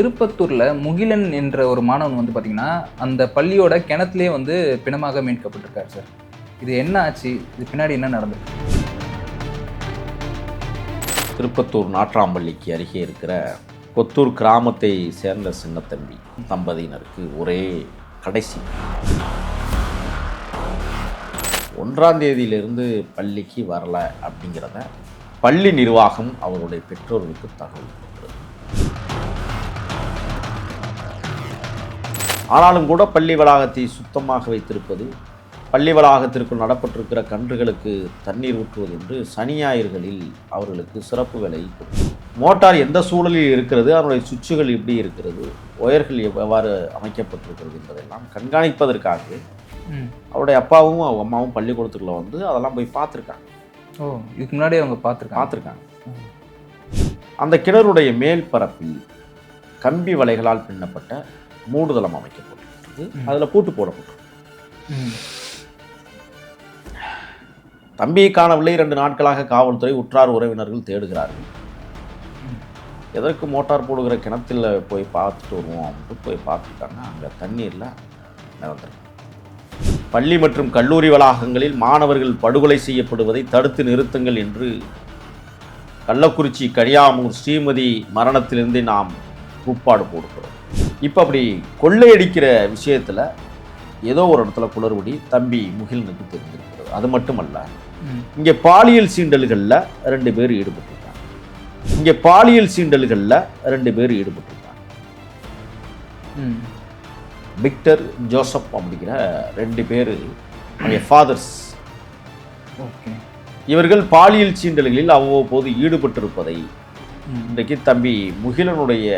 திருப்பத்தூரில் முகிலன் என்ற ஒரு மாணவன் வந்து பார்த்தீங்கன்னா அந்த பள்ளியோட கிணத்துலேயே வந்து பிணமாக மீட்கப்பட்டிருக்காரு சார். இது என்ன ஆச்சு? இது பின்னாடி என்ன நடந்திருக்கு? திருப்பத்தூர் நாற்றாம்பள்ளிக்கு அருகே இருக்கிற கொத்தூர் கிராமத்தை சேர்ந்த சின்னத்தம்பி தம்பதியினருக்கு ஒரே கடைசி. ஒன்றாம் தேதியிலிருந்து பள்ளிக்கு வரல அப்படிங்கிறத பள்ளி நிர்வாகம் அவருடைய பெற்றோர்களுக்கு தகவல். ஆனாலும் கூட பள்ளி வளாகத்தை சுத்தமாக வைத்திருப்பது பள்ளி வளாகத்திற்குள் நடப்பட்டிருக்கிற கன்றுகளுக்கு தண்ணீர் ஊற்றுவது என்று சனி ஞாயிறுகளில் அவர்களுக்கு சிறப்பு வேலை. மோட்டார் எந்த சூழலில் இருக்கிறது அதனுடைய சுவிட்சுகள் எப்படி இருக்கிறது ஒயர்கள் எவ்வாறு அமைக்கப்பட்டிருக்கிறது என்பதெல்லாம் கண்காணிப்பதற்காக அவருடைய அப்பாவும் அவங்க அம்மாவும் பள்ளிக்கூடத்துக்குள்ள வந்து அதெல்லாம் போய் பார்த்துருக்காங்க. ஓ இதுக்கு முன்னாடி அவங்க பார்த்துருக்காங்க. பார்த்துருக்காங்க. அந்த கிணறுடைய மேல் பரப்பில் கம்பி வலைகளால் பின்னப்பட்ட மூடுதளம் அமைக்கப்பட்டிருக்கிறது. அதில் பூட்டு போடப்பட்டிருக்கு தம்பியை காணவில்லை. இரண்டு நாட்களாக காவல்துறை உற்றார் உறவினர்கள் தேடுகிறார்கள். எதற்கு மோட்டார் போடுகிற கிணத்தில் போய் பார்த்துட்டு வருவோம் அப்படின்ட்டு போய் பார்த்துருக்காங்க அங்கே தண்ணீரில் நிறந்துருக்கு பள்ளி மற்றும் கல்லூரி வளாகங்களில் மாணவர்கள் படுகொலை செய்யப்படுவதை தடுத்து நிறுத்துங்கள் என்று கள்ளக்குறிச்சி கனியாமூர் ஸ்ரீமதி மரணத்திலிருந்து நாம் கூப்பாடு போடுகிறோம். இப்போ அப்படி கொள்ளையடிக்கிற விஷயத்தில் ஏதோ ஒரு இடத்துல குளறுபடி தம்பி முகிலனுக்கு தெரிஞ்சிருக்கிறது. அது மட்டுமல்ல இங்கே பாலியல் சீண்டல்களில் ரெண்டு பேர் ஈடுபட்டிருக்காங்க. இங்கே பாலியல் சீண்டல்களில் ரெண்டு பேர் ஈடுபட்டிருக்காங்க. விக்டர் ஜோசப் அப்படிங்கிற ரெண்டு பேர் அவங்க ஃபாதர்ஸ் ஓகே. இவர்கள் பாலியல் சீண்டல்களில் அவ்வப்போது ஈடுபட்டிருப்பதை இன்றைக்கு தம்பி முகிலனுடைய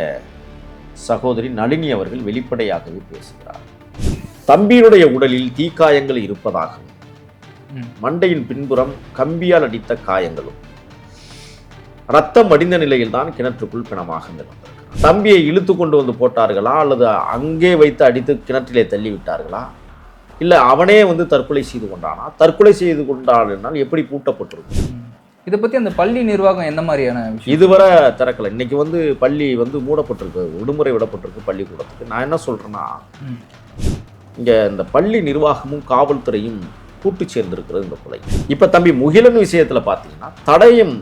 சகோதரி நளினி அவர்கள் வெளிப்படையாகவே பேசுகிறார். தம்பியினுடைய உடலில் தீக்காயங்கள் இருப்பதாகவும் மண்டையின் பின்புறம் கம்பியால் அடித்த காயங்களும் ரத்தம் வடிந்த நிலையில் தான் கிணற்றுக்குள் பிணமாக மிதந்திருக்கிறார் தம்பியை இழுத்து கொண்டு வந்து போட்டார்களா அல்லது அங்கே வைத்து அடித்து கிணற்றிலே தள்ளி விட்டார்களா? இல்லை அவனே வந்து தற்கொலை செய்து கொண்டானா? தற்கொலை செய்து கொண்டானால் எப்படி பூட்டப்பட்டிருக்கும். இதை பற்றி அந்த பள்ளி நிர்வாகம் எந்த மாதிரியான இதுவரை திறக்கலை. இன்னைக்கு வந்து பள்ளி வந்து மூடப்பட்டிருக்கு விடுமுறை விடப்பட்டிருக்கு பள்ளிக்கூடத்துக்கு. நான் என்ன சொல்றேன்னா ம். இங்கே இந்த பள்ளி நிர்வாகமும் காவல்துறையும் கூட்டு சேர்ந்திருக்கிறது இந்த கொலை. இப்போ தம்பி முகிலன் விஷயத்தில் பார்த்தீங்கன்னா தடயம்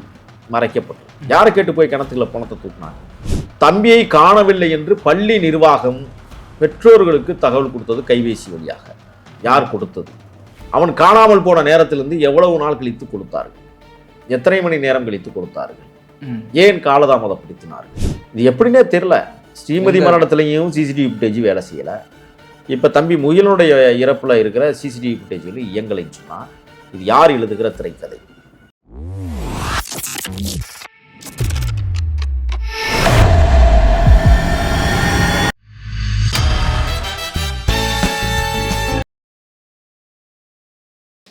மறைக்கப்பட்டது யாரை கேட்டு போய் கிணத்துக்குள்ள பணத்தை தூக்குனாங்க? தம்பியை காணவில்லை என்று பள்ளி நிர்வாகம் பெற்றோர்களுக்கு தகவல் கொடுத்தது கைபேசி வழியாக. யார் கொடுத்தது? அவன் காணாமல் போன நேரத்திலிருந்து எவ்வளவு நாள் கழித்து கொடுத்தார்கள்? எத்தனை மணி நேரம் கழித்து கொடுத்தார்கள்? ஏன் காலதாமதப்படுத்தினார்கள் இது எப்படின்னே தெரில ஸ்ரீமதி? மரணத்துலையும் சிசிடிவி ஃபுட்டேஜ் வேலை செய்யலை. இப்போ தம்பி முயலனுடைய இறப்பில் இருக்கிற சிசிடிவி ஃபுட்டேஜ்கள் இயங்கலைன்னு சொன்னால் இது யார் எழுதுகிற திரைக்கதை?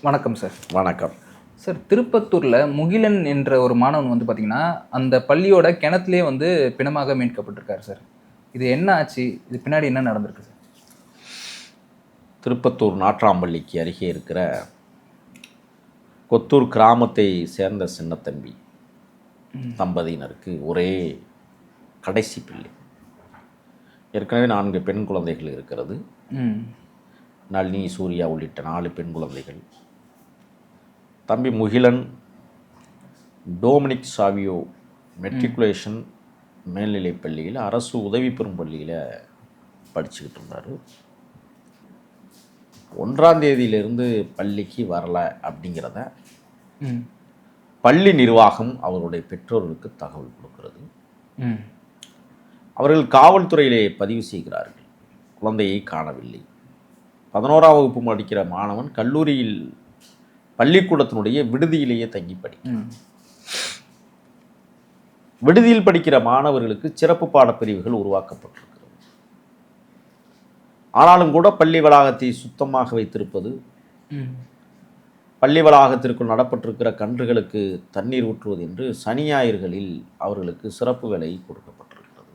வணக்கம் சார். வணக்கம். சார் திருப்பத்தூரில் முகிலன் என்ற ஒரு மாணவன் வந்து பார்த்தீங்கன்னா அந்த பள்ளியோட கிணத்துலேயே வந்து பிணமாக மீட்கப்பட்டிருக்காரு சார். இது என்ன ஆச்சு? இது பின்னாடி என்ன நடந்திருக்கு சார்? திருப்பத்தூர் நாட்ராம்பள்ளிக்கு அருகே இருக்கிற கொத்தூர் கிராமத்தை சேர்ந்த சின்னத்தம்பி. தம்பதியினருக்கு ஒரே கடைசி பிள்ளை. ஏற்கனவே நான்கு பெண் குழந்தைகள் இருக்கிறது. நளினி சூர்யா உள்ளிட்ட நாலு பெண் குழந்தைகள். தம்பி முகிலன் டோமினிக் சாவியோ மெட்ரிகுலேஷன் மேல்நிலைப் பள்ளியில் அரசு உதவி பெறும் பள்ளியில் படிச்சுக்கிட்டு இருந்தார். ஒன்றாம் தேதியிலிருந்து பள்ளிக்கு வரல அப்படிங்கிறத பள்ளி நிர்வாகம் அவருடைய பெற்றோர்களுக்கு தகவல் கொடுக்கிறது. அவர்கள் காவல்துறையிலே பதிவு செய்கிறார்கள். குழந்தையை காணவில்லை. பதினோராம் வகுப்பு படிக்கிற மாணவன் கல்லூரியில் பள்ளிக்கூடத்தினுடைய விடுதியிலேயே தங்கி படி ம். விடுதியில் படிக்கிற மாணவர்களுக்கு சிறப்பு பாடப்பிரிவுகள் உருவாக்கப்பட்டிருக்கிறது. ஆனாலும் கூட பள்ளி வளாகத்தை சுத்தமாக வைத்திருப்பது பள்ளி வளாகத்திற்குள் நடப்பட்டிருக்கிற கன்றுகளுக்கு தண்ணீர் ஊற்றுவது என்று சனி ஞாயிறுகளில் அவர்களுக்கு சிறப்பு வேலை கொடுக்கப்பட்டிருக்கிறது.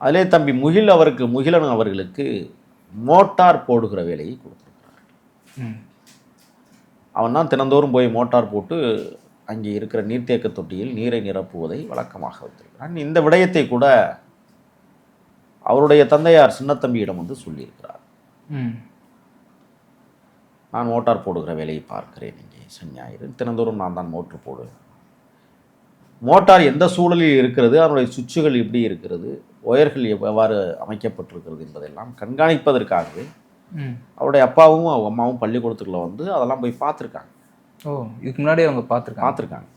அதிலே தம்பி முகில் அவருக்கு முகிலன் அவர்களுக்கு மோட்டார் போடுகிற வேலையை கொடுத்திருக்கிறார் ம். அவன் தான் தினந்தோறும் போய் மோட்டார் போட்டு அங்கே இருக்கிற நீர்த்தேக்க தொட்டியில் நீரை நிரப்புவதை வழக்கமாக வைத்திருக்கிறான். இந்த விடயத்தை கூட அவருடைய தந்தையார் சின்னத்தம்பியிடம் வந்து சொல்லியிருக்கிறார். நான் மோட்டார் போடுகிற வேலையை பார்க்கிறேன் இங்கே சனி ஞாயிறு. தினந்தோறும் நான் தான் மோட்டர் போடுவேன். மோட்டார் எந்த சூழலில் இருக்கிறது அதனுடைய சுவிட்சுகள் எப்படி இருக்கிறது ஒயர்கள் எவ்வாறு அமைக்கப்பட்டிருக்கிறது என்பதெல்லாம் கண்காணிப்பதற்காகவே அவருடைய அப்பாவும் அவங்க அம்மாவும் பள்ளிக்கூடத்துக்குள்ள வந்து அதெல்லாம் போய் பார்த்துருக்காங்க. ஓ இதுக்கு முன்னாடி அவங்க பார்த்துருக்காங்க. பார்த்துருக்காங்க.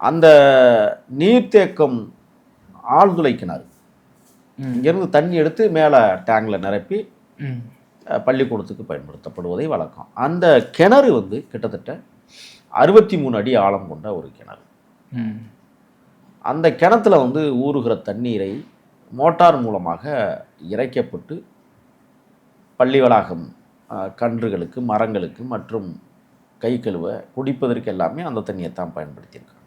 அந்த நீர்த்தேக்கம் ஆழ்துளை கிணறு. இங்கேருந்து தண்ணி எடுத்து மேலே டேங்கில் நிரப்பி பள்ளிக்கூடத்துக்கு பயன்படுத்தப்படுவதை வழக்கம். அந்த கிணறு வந்து கிட்டத்தட்ட அறுபத்தி மூணு அடி ஆழம் கொண்ட ஒரு கிணறு. அந்த கிணத்துல வந்து ஊறுகிற தண்ணீரை மோட்டார் மூலமாக இறைக்கப்பட்டு பள்ளி வளாகம் கன்றுகளுக்கு மரங்களுக்கு மற்றும் கை கழுவ குடிப்பதற்கு எல்லாமே அந்த தண்ணியை தான் பயன்படுத்தியிருக்காங்க.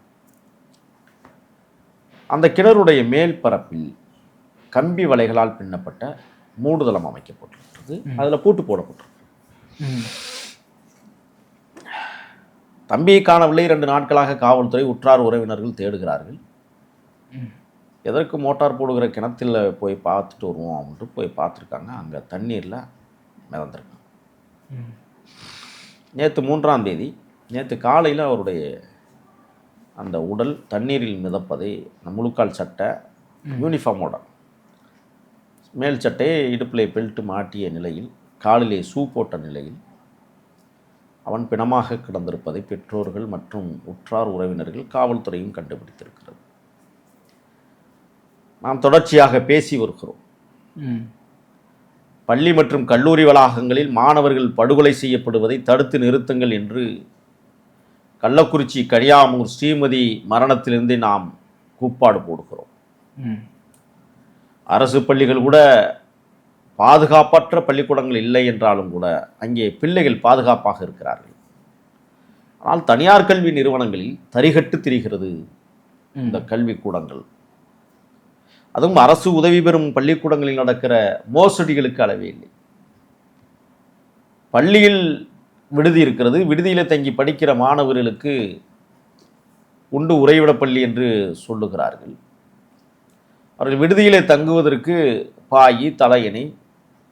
அந்த கிணறுடைய மேல் பரப்பில் கம்பி வலைகளால் பின்னப்பட்ட மூடுதளம் அமைக்கப்பட்டிருக்கிறது. அதில் பூட்டு போடப்பட்டிருக்கு. தம்பியை காணவில்லை. ரெண்டு நாட்களாக காவல்துறை உற்றார் உறவினர்கள் தேடுகிறார்கள். எதற்கு மோட்டார் போடுகிற கிணத்துல போய் பார்த்துட்டு வருவோம் அப்படின்ட்டு போய் பார்த்துருக்காங்க. அங்கே தண்ணீரில் மிதந்திருக்காங்க ம். நேற்று மூன்றாம் தேதி நேற்று காலையில் அவருடைய அந்த உடல் தண்ணீரில் மிதப்பதை முழுக்கால் சட்டை யூனிஃபார்மோட மேல் சட்டையை இடுப்பிலே பெல்ட் மாட்டிய நிலையில் காலிலே ஷூ போட்ட நிலையில் அவன் பிணமாக கிடந்திருப்பதை பெற்றோர்கள் மற்றும் உற்றார் உறவினர்கள் காவல்துறையும் கண்டுபிடித்திருக்கிறது. நாம் தொடர்ச்சியாக பேசி வருகிறோம். பள்ளி மற்றும் கல்லூரி வளாகங்களில் மாணவர்கள் படுகொலை செய்யப்படுவதை தடுத்து நிறுத்துங்கள் என்று கள்ளக்குறிச்சி கனியாமூர் ஸ்ரீமதி மரணத்திலிருந்து நாம் கூப்பாடு போடுகிறோம். அரசு பள்ளிகள் கூட பாதுகாப்பற்ற பள்ளிக்கூடங்கள் இல்லை என்றாலும் கூட அங்கே பிள்ளைகள் பாதுகாப்பாக இருக்கிறார்கள். ஆனால் தனியார் கல்வி நிறுவனங்களில் தரிகட்டு திரிகிறது இந்த கல்விக்கூடங்கள். அதுவும் அரசு உதவி பெறும் பள்ளிக்கூடங்களில் நடக்கிற மோசடிகளுக்கு அளவே இல்லை. பள்ளியில் விடுதி இருக்கிறது. விடுதியில் தங்கி படிக்கிற மாணவர்களுக்கு உண்டு உறைவிட பள்ளி என்று சொல்லுகிறார்கள். அவர்கள் விடுதியிலே தங்குவதற்கு பாயி தலையணை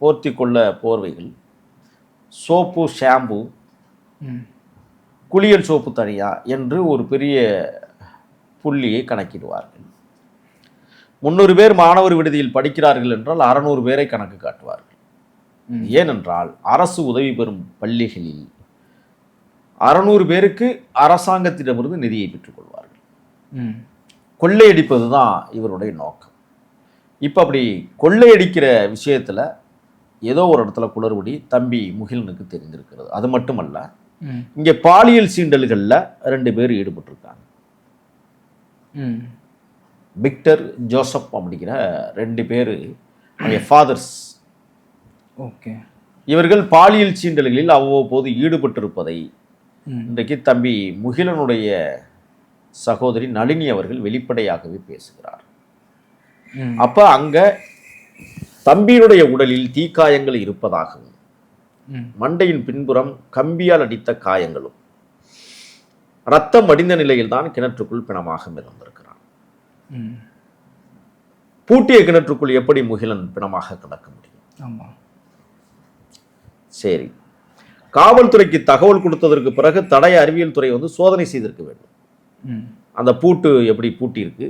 போர்த்தி கொள்ள போர்வைகள் சோப்பு ஷாம்பு குளியல் சோப்பு தனியா என்று ஒரு பெரிய புள்ளியை கணக்கிடுவார்கள். முந்நூறு பேர் மாணவர் விடுதியில் படிக்கிறார்கள் என்றால் அறநூறு பேரை கணக்கு காட்டுவார்கள். ஏனென்றால் அரசு உதவி பெறும் பள்ளிகளில் அறநூறு பேருக்கு அரசாங்கத்திடமிருந்து நிதியை பெற்றுக்கொள்வார்கள் கொள்ளையடிப்பது தான் இவருடைய நோக்கம். இப்போ அப்படி கொள்ளையடிக்கிற விஷயத்தில் ஏதோ ஒரு இடத்துல குளறுபடி தம்பி முகிலனுக்கு தெரிந்திருக்கிறது. அது மட்டுமல்ல இங்கே பாலியல் சீண்டல்களில் ரெண்டு பேர் ஈடுபட்டிருக்காங்க. விக்டர் ஜோசப் அப்படிங்கிற ரெண்டு பேர் அவங்க ஃபாதர்ஸ் ஓகே. இவர்கள் பாலியல் சீண்டல்களில் அவ்வப்போது ஈடுபட்டிருப்பதை இன்றைக்கு தம்பி முகிலனுடைய சகோதரி நளினி அவர்கள் வெளிப்படையாகவே பேசுகிறார். அப்போ அங்கே தம்பியினுடைய உடலில் தீக்காயங்கள் இருப்பதாகவும் மண்டையின் பின்புறம் கம்பியால் அடித்த காயங்களும் ரத்தம் வடிந்த நிலையில்தான் கிணற்றுக்குள் பிணமாக மிதந்திருக்கிறான் ம் பூட்டிய கிணற்றுக்குள் எப்படி முகிலன் பிணமாக கிடக்க முடியும்? ஆமாம் சரி. காவல்துறைக்கு தகவல் கொடுத்ததற்கு பிறகு தடய அறிவியல் துறை வந்து சோதனை செய்திருக்க வேண்டும். அந்த பூட்டு எப்படி பூட்டியிருக்கு?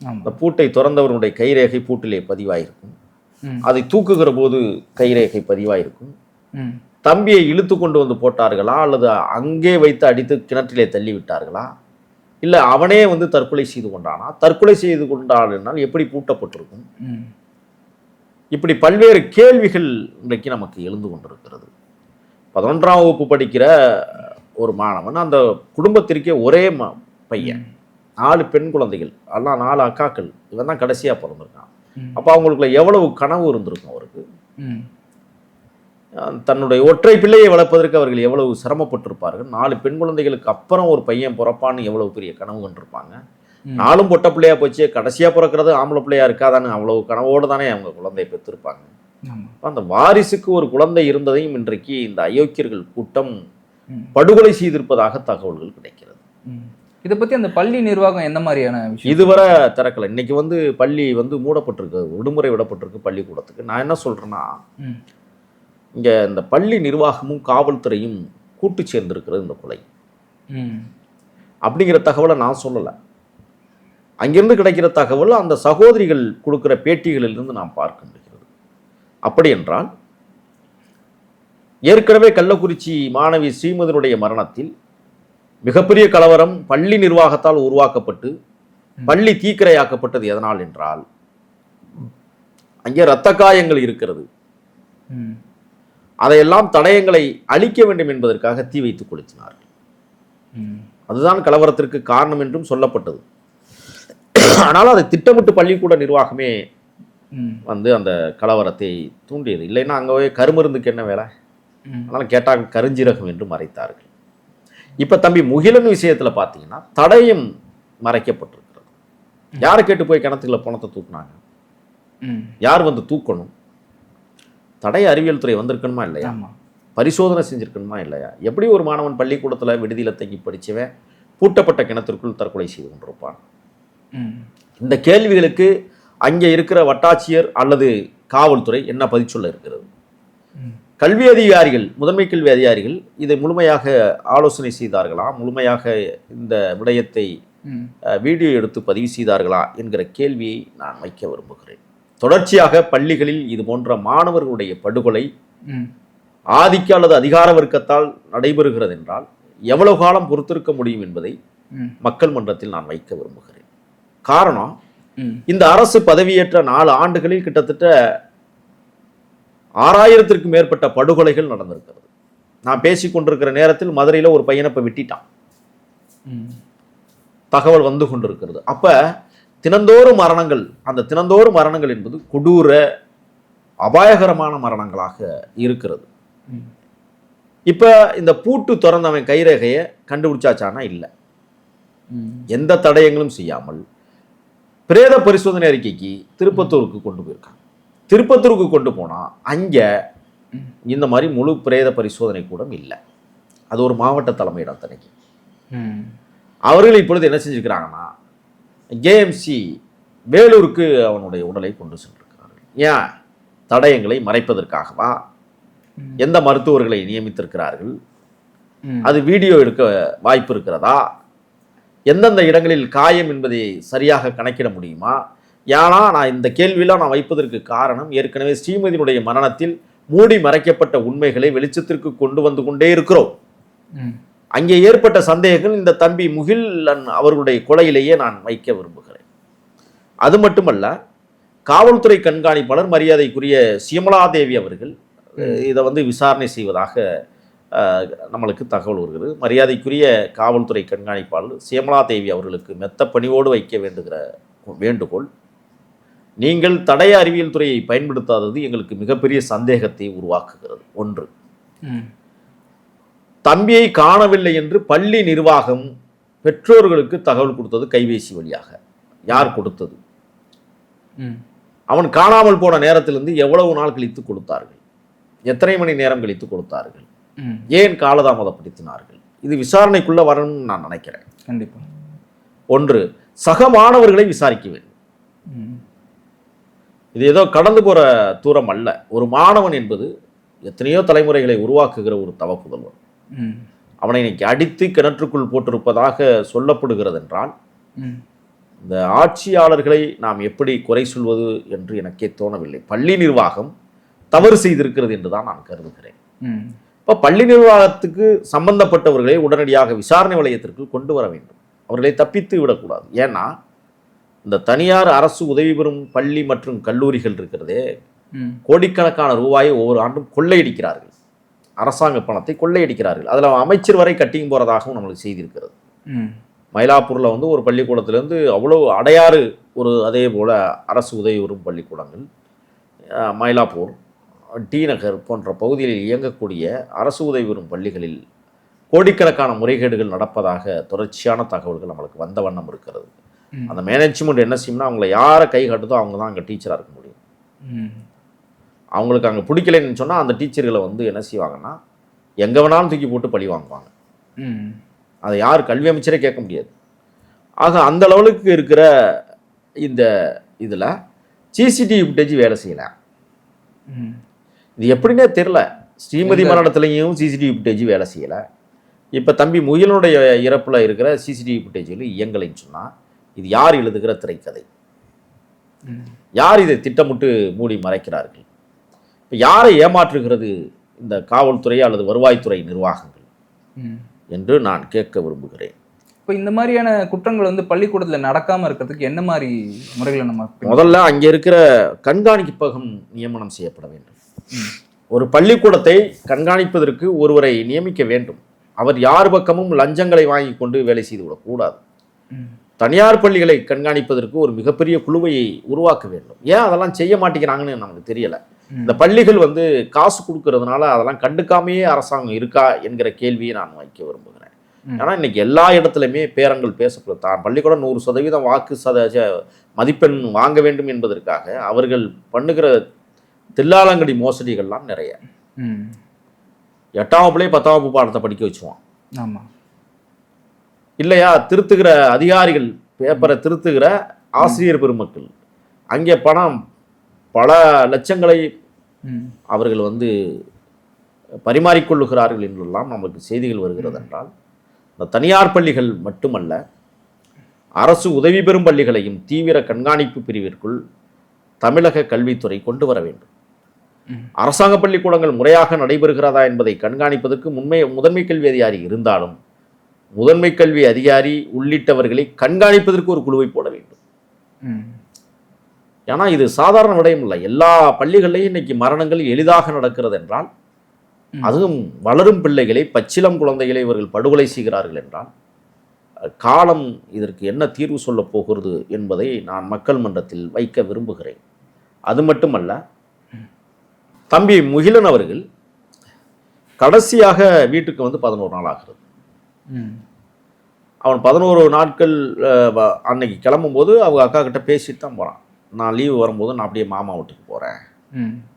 அந்த பூட்டை திறந்தவருடைய கைரேகை பூட்டிலே பதிவாயிருக்கும். அதை தூக்குகிற போது கைரேகை பதிவாயிருக்கும். தம்பியை இழுத்து கொண்டு வந்து போட்டார்களா? அல்லது அங்கே வைத்து அடித்து கிணற்றிலே தள்ளி விட்டார்களா இல்லை அவனே வந்து தற்கொலை செய்து கொண்டானா? தற்கொலை செய்து கொண்டாடினால் எப்படி பூட்டப்பட்டிருக்கும்? இப்படி பல்வேறு கேள்விகள் இன்றைக்கு நமக்கு எழுந்து கொண்டிருக்கிறது. பதினொன்றாம் வகுப்பு படிக்கிற ஒரு மாணவன் அந்த குடும்பத்திற்கே ஒரே ம பையன். நாலு பெண் குழந்தைகள் எல்லாம் நாலு அக்காக்கள் இவன் தான் கடைசியாக பிறந்திருக்கான். அப்போ அவங்களுக்குள்ள எவ்வளவு கனவு இருந்திருக்கும் அவருக்கு? தன்னுடைய ஒற்றை பிள்ளையை வளர்ப்பதற்கு அவர்கள் எவ்வளவு சிரமப்பட்டிருப்பார்கள்? நாலு பெண் குழந்தைகளுக்கு அப்புறம் ஒரு பையன் பிறப்பான்னு எவ்வளவு பெரிய கனவு கண்டிருப்பாங்க. நாலும் பொட்ட பிள்ளையா போச்சு கடைசியா பிறக்கிறது ஆம்பளை பிள்ளையா இருக்காதான்னு அவ்வளவு கனவோடு தானே அவங்க குழந்தையை பெற்றிருப்பாங்க. அந்த வாரிசுக்கு ஒரு குழந்தை இருந்ததையும் இன்றைக்கு இந்த அயோக்கியர்கள் கூட்டம் படுகொலை செய்திருப்பதாக தகவல்கள் கிடைக்கிறது. இதை பத்தி அந்த பள்ளி நிர்வாகம் எந்த மாதிரியான விஷயம்? இதுவரை திறக்கல. இன்னைக்கு வந்து பள்ளி வந்து மூடப்பட்டிருக்கு விடுமுறை விடப்பட்டிருக்கு பள்ளிக்கூடத்துக்கு. நான் என்ன சொல்றேன்னா. இங்க இந்த பள்ளி நிர்வாகமும் காவல்துறையும் கூட்டு சேர்ந்திருக்கிறது இந்த கொலை. அப்படிங்கிற தகவலை நான் சொல்லலை. அங்கிருந்து கிடைக்கிற தகவல் அந்த சகோதரிகள் கொடுக்கிற பேட்டிகளிலிருந்து நாம் பார்க்க முடிகிறது. அப்படி என்றால் ஏற்கனவே கள்ளக்குறிச்சி மாணவி ஸ்ரீமதியினுடைய மரணத்தில் மிகப்பெரிய கலவரம் பள்ளி நிர்வாகத்தால் உருவாக்கப்பட்டு பள்ளி தீக்கிரையாக்கப்பட்டது எதனால் என்றால் அங்கே இரத்த காயங்கள் இருக்கிறது அதையெல்லாம் தடயங்களை அழிக்க வேண்டும் என்பதற்காக தீ வைத்து கொளுத்தினார்கள் அதுதான் கலவரத்திற்கு காரணம் என்றும் சொல்லப்பட்டது. ஆனால் அதை திட்டமிட்டு பள்ளிக்கூட நிர்வாகமே வந்து அந்த கலவரத்தை தூண்டியது. இல்லைன்னா அங்கே போய் கருமருந்துக்கு என்ன வேலை? அதனால் கேட்டாங்க கருஞ்சீரகம் என்று மறைத்தார்கள். இப்போ தம்பி முகிலன் விஷயத்தில் பார்த்தீங்கன்னா தடயம் மறைக்கப்பட்டிருக்கிறது. யாரை கேட்டு போய் கிணத்துக்குள்ள பணத்தை தூக்குனாங்க? யார் வந்து தூக்கணும்? தடய அறிவியல் துறை வந்திருக்கணுமா இல்லையா? பரிசோதனை செஞ்சிருக்கணுமா இல்லையா? எப்படி ஒரு மாணவன் பள்ளிக்கூடத்தில் விடுதியில் தங்கி படிச்சவன் பூட்டப்பட்ட கிணத்திற்குள் தற்கொலை செய்து கொண்டிருப்பான்? இந்த கேள்விகளுக்கு அங்கே இருக்கிற வட்டாட்சியர் அல்லது காவல்துறை என்ன பதில் சொல்ல இருக்கிறது? கல்வி அதிகாரிகள் முதன்மை கல்வி அதிகாரிகள் இதை முழுமையாக ஆலோசனை செய்தார்களா? முழுமையாக இந்த விடயத்தை வீடியோ எடுத்து பதிவு செய்தார்களா? என்கிற கேள்வியை நான் வைக்க விரும்புகிறேன். தொடர்ச்சியாக பள்ளிகளில் இது போன்ற மாணவர்களுடைய படுகொலை ஆதிக்க அல்லது அதிகார வர்க்கத்தால் நடைபெறுகிறது என்றால் எவ்வளவு காலம் பொறுத்திருக்க முடியும் என்பதை மக்கள் மன்றத்தில் நான் வைக்க விரும்புகிறேன். காரணம் இந்த அரசு பதவியேற்ற நாலு ஆண்டுகளில் கிட்டத்தட்ட ஆறாயிரத்திற்கும் மேற்பட்ட படுகொலைகள் நடந்திருக்கிறது. நான் பேசிக் கொண்டிருக்கிற நேரத்தில் மதுரையில் ஒரு பையனை இப்போ வெட்டிட்டான். தகவல் வந்து கொண்டிருக்கிறது. அப்ப தினந்தோறும் மரணங்கள் அந்த தினந்தோறும் மரணங்கள் என்பது கொடூர அபாயகரமான மரணங்களாக இருக்கிறது. இப்ப இந்த பூட்டு திறந்தவன் கைரேகையை கண்டுபிடிச்சாச்சானா இல்லை. எந்த தடயங்களும் செய்யாமல் பிரேத பரிசோதனை அறிக்கைக்கு திருப்பத்தூருக்கு கொண்டு போயிருக்காங்க திருப்பத்தூருக்கு கொண்டு போனா அங்க. இந்த மாதிரி முழு பிரேத பரிசோதனை கூடம் இல்லை. அது ஒரு மாவட்ட தலைமையிடம் தனிக்கு அவர்கள் இப்பொழுது என்ன செஞ்சிருக்கிறாங்கன்னா ஜேஎம்சி வேலூருக்கு அவனுடைய உடலை கொண்டு சென்றிருக்கிறார்கள். ஏன்? தடயங்களை மறைப்பதற்காகவா. எந்த மருத்துவர்களை நியமித்திருக்கிறார்கள்? அது வீடியோ எடுக்க வாய்ப்பு இருக்கிறதா? எந்தெந்த இடங்களில் காயம் என்பதை சரியாக கணக்கிட முடியுமா? ஏன்னா நான் இந்த கேள்வியெல்லாம் நான் வைப்பதற்கு காரணம் ஏற்கனவே ஸ்ரீமதியினுடைய மரணத்தில் மூடி மறைக்கப்பட்ட உண்மைகளை வெளிச்சத்திற்கு கொண்டு வந்து கொண்டே இருக்கிறோம். அங்கே ஏற்பட்ட சந்தேகங்கள் இந்த தம்பி முகிலன் அவர்களுடைய கொலையிலேயே நான் வைக்க விரும்புகிறேன். அது மட்டுமல்ல காவல்துறை கண்காணிப்பாளர் மரியாதைக்குரிய சியமலாதேவி அவர்கள் இதை வந்து விசாரணை செய்வதாக நம்மளுக்கு தகவல் வருகிறது. மரியாதைக்குரிய காவல்துறை கண்காணிப்பாளர் சியமலாதேவி அவர்களுக்கு மெத்த பணிவோடு வைக்க வேண்டுகிற வேண்டுகோள் நீங்கள் தடய அறிவியல் துறையை பயன்படுத்தாதது எங்களுக்கு மிகப்பெரிய சந்தேகத்தை உருவாக்குகிறது. ஒன்று. தம்பியை காணவில்லை என்று பள்ளி நிர்வாகம் பெற்றோர்களுக்கு தகவல் கொடுத்தது கைபேசி வழியாக. யார் கொடுத்தது? ம். அவன் காணாமல் போன நேரத்திலிருந்து எவ்வளவு நாள் கழித்து கொடுத்தார்கள்? எத்தனை மணி நேரம் கழித்து கொடுத்தார்கள்? ஏன் காலதாமதப்படுத்தினார்கள்? இது விசாரணைக்குள்ள வரணும்னு நான் நினைக்கிறேன். கண்டிப்பா. ஒன்று சக மாணவர்களை விசாரிக்க வேண்டும். இது ஏதோ கடந்து போற தூரம் அல்ல. ஒரு மாணவன் என்பது எத்தனையோ தலைமுறைகளை உருவாக்குகிற ஒரு தவ புதல்வன் ம் அவனை இன்னைக்கு அடித்து கிணற்றுக்குள் போட்டிருப்பதாக சொல்லப்படுகிறது என்றால் இந்த ஆட்சியாளர்களை நாம் எப்படி குறை சொல்வது என்று எனக்கே தோணவில்லை. பள்ளி நிர்வாகம் தவறு செய்திருக்கிறது என்று தான் நான் கருதுகிறேன். இப்போ பள்ளி நிர்வாகத்துக்கு சம்பந்தப்பட்டவர்களை உடனடியாக விசாரணை வளையத்திற்கு கொண்டு வர வேண்டும். அவர்களை தப்பித்து விடக்கூடாது. ஏன்னா இந்த தனியார் அரசு உதவி பெறும் பள்ளி மற்றும் கல்லூரிகள் இருக்கிறதே கோடிக்கணக்கான ரூபாயை ஒவ்வொரு ஆண்டும் கொள்ளையடிக்கிறார்கள். அரசாங்க பணத்தை கொள்ளையடிக்கிறார்கள். அதில் அமைச்சர் வரை கட்டிங் போகிறதாகவும் நம்மளுக்கு செய்திருக்கிறது மயிலாப்பூரில் வந்து ஒரு பள்ளிக்கூடத்திலேருந்து அவ்வளோ அடையாறு ஒரு அதே போல் அரசு உதவி வரும் பள்ளிக்கூடங்கள் மயிலாப்பூர் டி நகர் போன்ற பகுதிகளில் இயங்கக்கூடிய அரசு உதவி வரும் பள்ளிகளில் கோடிக்கணக்கான முறைகேடுகள் நடப்பதாக தொடர்ச்சியான தகவல்கள் நம்மளுக்கு வந்த வண்ணம் இருக்கிறது. அந்த மேனேஜ்மெண்ட் என்ன செய்யும்னா அவங்கள யாரை கை காட்டுதோ அவங்க தான் அங்கே டீச்சராக இருக்க முடியும். அவங்களுக்கு அங்கே பிடிக்கலைன்னு சொன்னால் அந்த டீச்சர்களை வந்து என்ன செய்வாங்கன்னா எங்கே வேணாலும் தூக்கி போட்டு பழி வாங்குவாங்க. அதை யார் கல்வி அமைச்சரே கேட்க முடியாது. ஆக அந்த லெவலுக்கு இருக்கிற இந்த இதில் சிசிடிவி ஃபுட்டேஜ் வேலை செய்யலை. இது எப்படின்னே தெரில ஸ்ரீமதி மரணத்துலையும் சிசிடிவி ஃபுட்டேஜ் வேலை செய்யலை. இப்போ தம்பி முயலுடைய இறப்பில் இருக்கிற சிசிடிவி ஃபுட்டேஜில் இயங்கலைன்னு சொன்னால் இது யார் எழுதுகிற திரைக்கதை. யார் இதை திட்டமிட்டு மூடி மறைக்கிறார்கள்? இப்போ யாரை ஏமாற்றுகிறது இந்த காவல்துறை அல்லது வருவாய்த்துறை நிர்வாகங்கள். என்று நான் கேட்க விரும்புகிறேன். இப்போ இந்த மாதிரியான குற்றங்கள் வந்து பள்ளிக்கூடத்தில் நடக்காம இருக்கிறதுக்கு என்ன மாதிரி முறைகளை நம்ம முதல்ல அங்கே இருக்கிற கண்காணிப்பகம் நியமனம் செய்யப்பட வேண்டும். ஒரு பள்ளிக்கூடத்தை கண்காணிப்பதற்கு ஒருவரை நியமிக்க வேண்டும். அவர் யார் பக்கமும் லஞ்சங்களை வாங்கி கொண்டு வேலை செய்து விடக்கூடாது. தனியார் பள்ளிகளை கண்காணிப்பதற்கு ஒரு மிகப்பெரிய குழுவை உருவாக்க வேண்டும். ஏன் அதெல்லாம் செய்ய மாட்டேங்கிறாங்கன்னு நமக்கு தெரியல. இந்த பள்ளிகள் வந்து காசு கொடுக்கறதுனால அதெல்லாம் கண்டுக்காமையே அரசாங்கம் இருக்கா என்கிற கேள்வியை நான் வைக்க விரும்புகிறேன். ஏன்னா இன்னைக்கு எல்லா இடத்துலையுமே பேரங்கள் பேசப்படுது தான் பள்ளிக்கூடம் நூறு சதவீதம் வாக்கு சத மதிப்பெண் வாங்க வேண்டும் என்பதற்காக அவர்கள் பண்ணுகிற தில்லாலங்கடி மோசடிகள்லாம் நிறைய. எட்டாம் வகுப்புலேயே பத்தாம் வகுப்பு பாடத்தை படிக்க வச்சுருவான். ஆமா. இல்லையா திருத்துகிற அதிகாரிகள் பேப்பரை திருத்துகிற ஆசிரியர் பெருமக்கள் அங்கே பணம் பல லட்சங்களை. அவர்கள் வந்து பரிமாறிக்கொள்ளுகிறார்கள் என்றெல்லாம் நமக்கு செய்திகள் வருகிறது என்றால் இந்த தனியார் பள்ளிகள் மட்டுமல்ல அரசு உதவி பெறும் பள்ளிகளையும் தீவிர கண்காணிப்பு பிரிவிற்குள் தமிழக கல்வித்துறை கொண்டு வர வேண்டும். அரசாங்க பள்ளிக்கூடங்கள் முறையாக நடைபெறுகிறதா என்பதை கண்காணிப்பதற்கு முன்மை முதன்மை கல்வி அதிகாரி இருந்தாலும் முதன்மை கல்வி அதிகாரி உள்ளிட்டவர்களை கண்காணிப்பதற்கு ஒரு குழுவை போட வேண்டும். ஏன்னா இது சாதாரண விடயம் இல்லை எல்லா பள்ளிகள்லையும் இன்னைக்கு மரணங்கள் எளிதாக நடக்கிறது என்றால். அதுவும் வளரும் பிள்ளைகளை பச்சிலம் குழந்தைகளை இவர்கள் படுகொலை செய்கிறார்கள் என்றால் காலம் இதற்கு என்ன தீர்வு சொல்லப் போகிறது என்பதை நான் மக்கள் மன்றத்தில் வைக்க விரும்புகிறேன் அது மட்டுமல்ல தம்பி முகிலன் அவர்கள் கடைசியாக வீட்டுக்கு வந்து பதினோரு நாள் ஆகிறது. அவன் பதினோரு நாட்கள் அன்னைக்கு கிளம்பும்போது அவங்க அக்கா கிட்ட பேசிட்டு தான் போகிறான் நான் லீவு வரும்போது நான் அப்படியே மாமா வீட்டுக்கு போகிறேன்.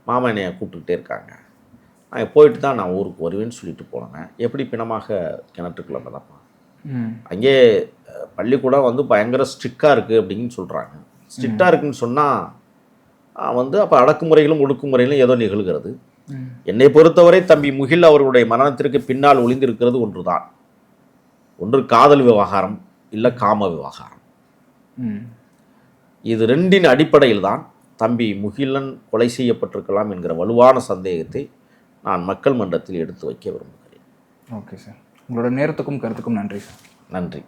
மாமா என்னைய கூப்பிட்டுக்கிட்டே இருக்காங்க. நான் போயிட்டு தான் நான் ஊருக்கு வருவேன்னு சொல்லிட்டு போனேன். எப்படி பிணமாக கிணற்றுக்குள்ள மிதப்பான். அங்கே பள்ளிக்கூடம் வந்து பயங்கர ஸ்ட்ரிக்டாக இருக்குது அப்படின்னு சொல்கிறாங்க ஸ்ட்ரிக்டாக இருக்குன்னு சொன்னால் வந்து அப்போ அடக்குமுறைகளும் ஒடுக்குமுறைகளும் ஏதோ நிகழ்கிறது. என்னை பொறுத்தவரை தம்பி முகில் அவர்களுடைய மரணத்திற்கு பின்னால் ஒளிந்திருக்கிறது ஒன்றுதான். ஒன்று காதல் விவகாரம் இல்லை காம விவகாரம். இது ரெண்டின் அடிப்படையில் தான் தம்பி முகிலன் கொலை செய்யப்பட்டிருக்கலாம் என்கிற வலுவான சந்தேகத்தை நான் மக்கள் மன்றத்தில் எடுத்து வைக்க விரும்புகிறேன். Okay sir. உங்களோட நேரத்துக்கும் கருத்துக்கும் நன்றி சார். நன்றி.